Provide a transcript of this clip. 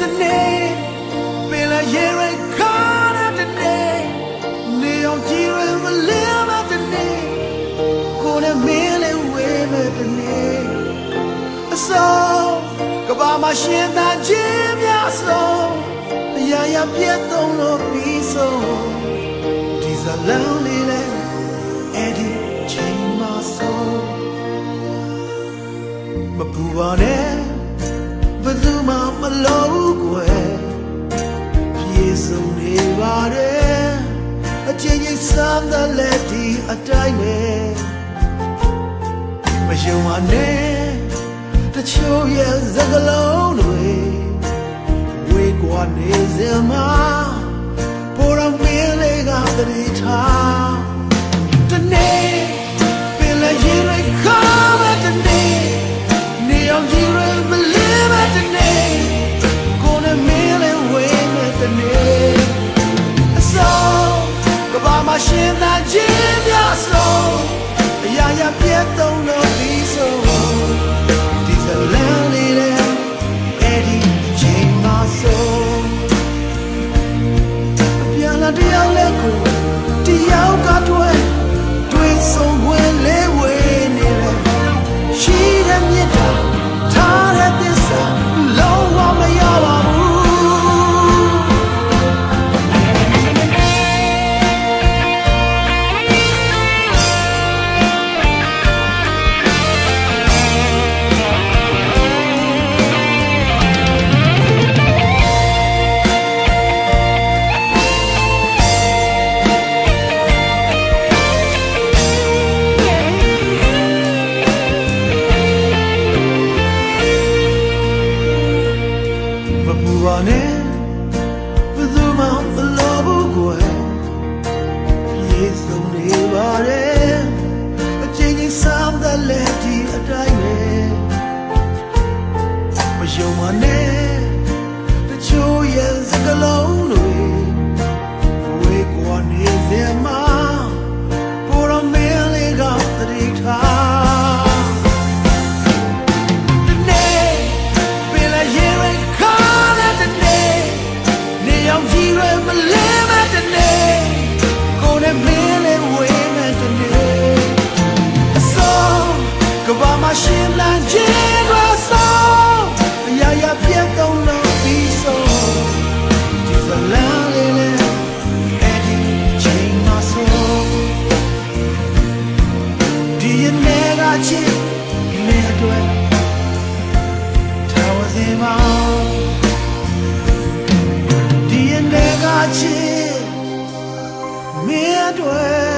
တနေ့ပင်လည်းရေရခါတဲ့တနေ့နေအောင်ကြည့်ရမလဲမတနေ့ကိုယ်နဲ့မင်းလည်းဝေးမဲ့တနေ့အစောကဘာမှရှင်သာခြင်းများဆုံးအရာရာပြတ်သုံးလို့ပြီးဆုံးဒီဇာလန်လေးလည်းအဲ့ဒီချိန်မှဆုံးမပူပါနဲ့ဘယ်သူမှ ပါတယ်အချင်းချင်းစမ်းတဲ့လက်ဒီအတိုင်းပဲမယုံပါနဲ့တချို့ရဲ့စကားလုံးတွေဝေကွာနေစမှာပေါ်တော်မင်းလေးကတတိထား င်သာခြင်းများဆုံးအရာရာပြတ်သုံးလို့ပြီးဆုံးဒီဇလန်လေးတဲ့အဲ့ဒီချိန်မှာဆုံးအပြန်လာတယောက်လည်းကို ပူပါ မှာဒီအနေကချစ်မင်းအတွက်